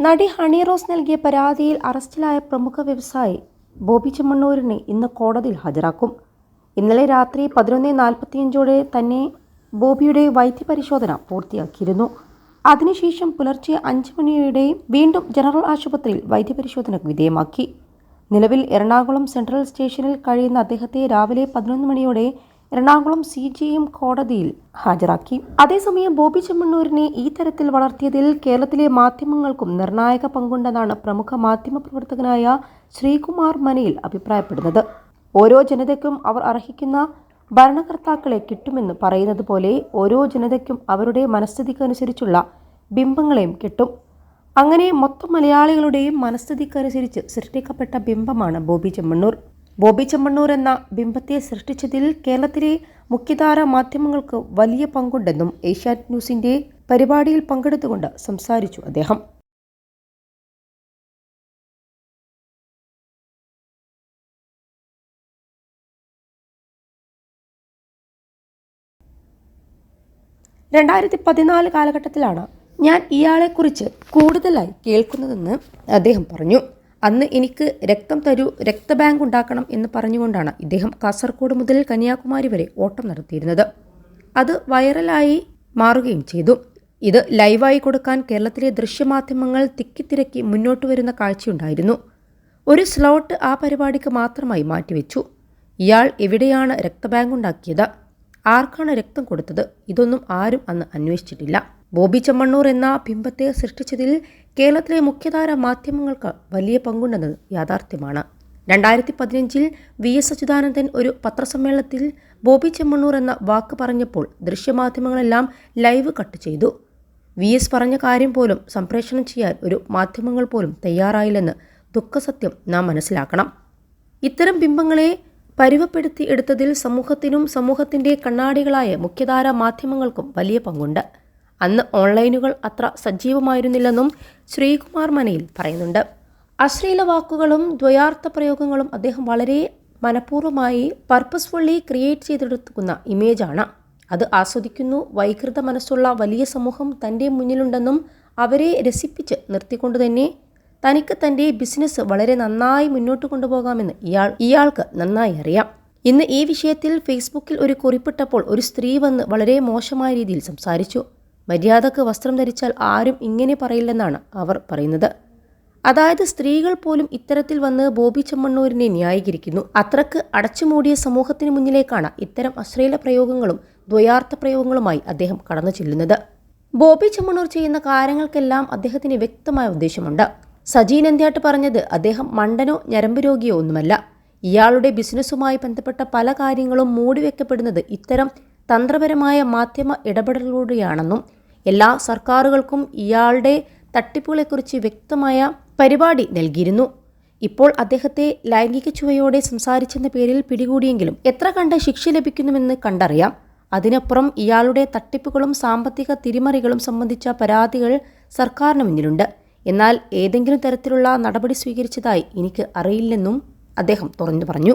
നടി ഹണി റോസ് നൽകിയ പരാതിയിൽ അറസ്റ്റിലായ പ്രമുഖ വ്യവസായി ബോബി ചെമ്മണ്ണൂരിനെ ഇന്ന് കോടതിയിൽ ഹാജരാക്കും. ഇന്നലെ രാത്രി പതിനൊന്ന് നാൽപ്പത്തിയഞ്ചോടെ തന്നെ ബോബിയുടെ വൈദ്യപരിശോധന പൂർത്തിയാക്കിയിരുന്നു. അതിനുശേഷം പുലർച്ചെ അഞ്ച് മണിയോടെ വീണ്ടും ജനറൽ ആശുപത്രിയിൽ വൈദ്യപരിശോധനയ്ക്ക് വിധേയമാക്കി. നിലവിൽ എറണാകുളം സെൻട്രൽ സ്റ്റേഷനിൽ കഴിയുന്ന അദ്ദേഹത്തെ രാവിലെ പതിനൊന്ന് മണിയോടെ എറണാകുളം സി ജി എം കോടതിയിൽ ഹാജരാക്കി. അതേസമയം ബോബി ചെമ്മണ്ണൂരിനെ ഈ തരത്തിൽ വളർത്തിയതിൽ കേരളത്തിലെ മാധ്യമങ്ങൾക്കും നിർണായക പങ്കുണ്ടെന്നാണ് പ്രമുഖ മാധ്യമ പ്രവർത്തകനായ ശ്രീകുമാർ മനയിൽ അഭിപ്രായപ്പെടുന്നത്. ഓരോ ജനതയ്ക്കും അവർ അർഹിക്കുന്ന ഭരണകർത്താക്കളെ കിട്ടുമെന്ന് പറയുന്നത് പോലെ ഓരോ ജനതയ്ക്കും അവരുടെ മനസ്ഥിതിക്കനുസരിച്ചുള്ള ബിംബങ്ങളെയും കിട്ടും. അങ്ങനെ മൊത്തം മലയാളികളുടെയും മനസ്ഥിതിക്കനുസരിച്ച് സൃഷ്ടിക്കപ്പെട്ട ബിംബമാണ് ബോബി ചെമ്മണ്ണൂർ. ബോബി ചെമ്മണ്ണൂർ എന്ന ബിംബത്തെ സൃഷ്ടിച്ചതിൽ കേരളത്തിലെ മുഖ്യധാര മാധ്യമങ്ങൾക്ക് വലിയ പങ്കുണ്ടെന്നും ഏഷ്യാനെറ്റ് ന്യൂസിന്റെ പരിപാടിയിൽ പങ്കെടുത്തുകൊണ്ട് സംസാരിച്ചു അദ്ദേഹം. രണ്ടായിരത്തി പതിനാല് കാലഘട്ടത്തിലാണ് ഞാൻ ഇയാളെക്കുറിച്ച് കൂടുതലായി കേൾക്കുന്നതെന്ന് അദ്ദേഹം പറഞ്ഞു. അന്ന് എനിക്ക് രക്തം തരൂ രക്തബാങ്ക് ഉണ്ടാക്കണം എന്ന് പറഞ്ഞുകൊണ്ടാണ് ഇദ്ദേഹം കാസർഗോഡ് മുതൽ കന്യാകുമാരി വരെ ഓട്ടം നടത്തിയിരുന്നത്. അത് വൈറലായി മാറുകയും ചെയ്തു. ഇത് ലൈവായി കൊടുക്കാൻ കേരളത്തിലെ ദൃശ്യമാധ്യമങ്ങൾ തിക്കിത്തിരക്കി മുന്നോട്ട് വരുന്ന കാഴ്ചയുണ്ടായിരുന്നു. ഒരു സ്ലോട്ട് ആ പരിപാടിക്ക് മാത്രമായി മാറ്റിവെച്ചു. ഇയാൾ എവിടെയാണ് രക്തബാങ്ക് ഉണ്ടാക്കിയത്? ആർക്കാണ് രക്തം കൊടുത്തത്? ഇതൊന്നും ആരും അന്ന് അന്വേഷിച്ചിട്ടില്ല. ബോബി ചെമ്മണ്ണൂർ എന്ന ബിംബത്തെ സൃഷ്ടിച്ചതിൽ കേരളത്തിലെ മുഖ്യധാര മാധ്യമങ്ങൾക്ക് വലിയ പങ്കുണ്ടെന്നത് യാഥാർത്ഥ്യമാണ്. രണ്ടായിരത്തി പതിനഞ്ചിൽ വി എസ് അച്യുതാനന്ദൻ ഒരു പത്രസമ്മേളനത്തിൽ ബോബി ചെമ്മണ്ണൂർ എന്ന വാക്ക് പറഞ്ഞപ്പോൾ ദൃശ്യമാധ്യമങ്ങളെല്ലാം ലൈവ് കട്ട് ചെയ്തു. വി എസ് പറഞ്ഞ കാര്യം പോലും സംപ്രേഷണം ചെയ്യാൻ ഒരു മാധ്യമങ്ങൾ പോലും തയ്യാറായില്ലെന്ന് ദുഃഖസത്യം നാം മനസ്സിലാക്കണം. ഇത്തരം ബിംബങ്ങളെ പരുവപ്പെടുത്തി എടുത്തതിൽ സമൂഹത്തിനും സമൂഹത്തിന്റെ കണ്ണാടികളായ മുഖ്യധാര മാധ്യമങ്ങൾക്കും വലിയ പങ്കുണ്ട്. അന്ന് ഓൺലൈനുകൾ അത്ര സജീവമായിരുന്നില്ലെന്നും ശ്രീകുമാർ മനയിൽ പറയുന്നുണ്ട്. അശ്ലീല വാക്കുകളും ദ്വയാർത്ഥ പ്രയോഗങ്ങളും അദ്ദേഹം വളരെ മനഃപൂർവമായി പർപ്പസ്ഫുള്ളി ക്രിയേറ്റ് ചെയ്തെടുക്കുന്ന ഇമേജാണ് അത് ആസ്വദിക്കുന്നു വൈകൃത മനസ്സുള്ള വലിയ സമൂഹം തന്റെ മുന്നിലുണ്ടെന്നും അവരെ രസിപ്പിച്ച് നിർത്തിക്കൊണ്ട് തന്നെ തനിക്ക് തന്റെ ബിസിനസ് വളരെ നന്നായി മുന്നോട്ട് കൊണ്ടുപോകാമെന്ന് ഇയാൾ ഇയാൾക്ക് നന്നായി അറിയാം. ഇന്ന് ഈ വിഷയത്തിൽ ഫേസ്ബുക്കിൽ ഒരു കുറിപ്പിട്ടപ്പോൾ ഒരു സ്ത്രീ വന്ന് വളരെ മോശമായ രീതിയിൽ സംസാരിച്ചു. മര്യാദയ്ക്ക് വസ്ത്രം ധരിച്ചാൽ ആരും ഇങ്ങനെ പറയില്ലെന്നാണ് അവർ പറയുന്നത്. അതായത് സ്ത്രീകൾ പോലും ഇത്തരത്തിൽ വന്ന് ബോബി ചെമ്മണ്ണൂരിനെ ന്യായീകരിക്കുന്നു. അത്രയ്ക്ക് അടച്ചുമൂടിയ സമൂഹത്തിന് മുന്നിലേക്കാണ് ഇത്തരം അശ്ലീല പ്രയോഗങ്ങളും ദ്വയാർത്ഥ പ്രയോഗങ്ങളുമായി അദ്ദേഹം കടന്നു ചെല്ലുന്നത്. ബോബി ചെമ്മണ്ണൂർ ചെയ്യുന്ന കാര്യങ്ങൾക്കെല്ലാം അദ്ദേഹത്തിന് വ്യക്തമായ ഉദ്ദേശമുണ്ട്. സജീൻ നന്ദ്യാട്ട് പറഞ്ഞത് അദ്ദേഹം മണ്ടനോ ഞരമ്പ് രോഗിയോ ഒന്നുമല്ല. ഇയാളുടെ ബിസിനസ്സുമായി ബന്ധപ്പെട്ട പല കാര്യങ്ങളും മൂടിവെക്കപ്പെടുന്നത് ഇത്തരം തന്ത്രപരമായ മാധ്യമ ഇടപെടലുകളിലൂടെയാണെന്നും എല്ലാ സർക്കാരുകൾക്കും ഇയാളുടെ തട്ടിപ്പുകളെക്കുറിച്ച് വ്യക്തമായ പരിപാടി നൽകിയിരുന്നു. ഇപ്പോൾ അദ്ദേഹത്തെ ലൈംഗിക ചുവയോടെ സംസാരിച്ചെന്ന പേരിൽ പിടികൂടിയെങ്കിലും എത്ര കണ്ട് ശിക്ഷ ലഭിക്കുന്നുവെന്ന് കണ്ടറിയാം. അതിനപ്പുറം ഇയാളുടെ തട്ടിപ്പുകളും സാമ്പത്തിക തിരിമറികളും സംബന്ധിച്ച പരാതികൾ സർക്കാരിന് മുന്നിലുണ്ട്. എന്നാൽ ഏതെങ്കിലും തരത്തിലുള്ള നടപടി സ്വീകരിച്ചതായി എനിക്ക് അറിയില്ലെന്നും അദ്ദേഹം തുറന്നു പറഞ്ഞു.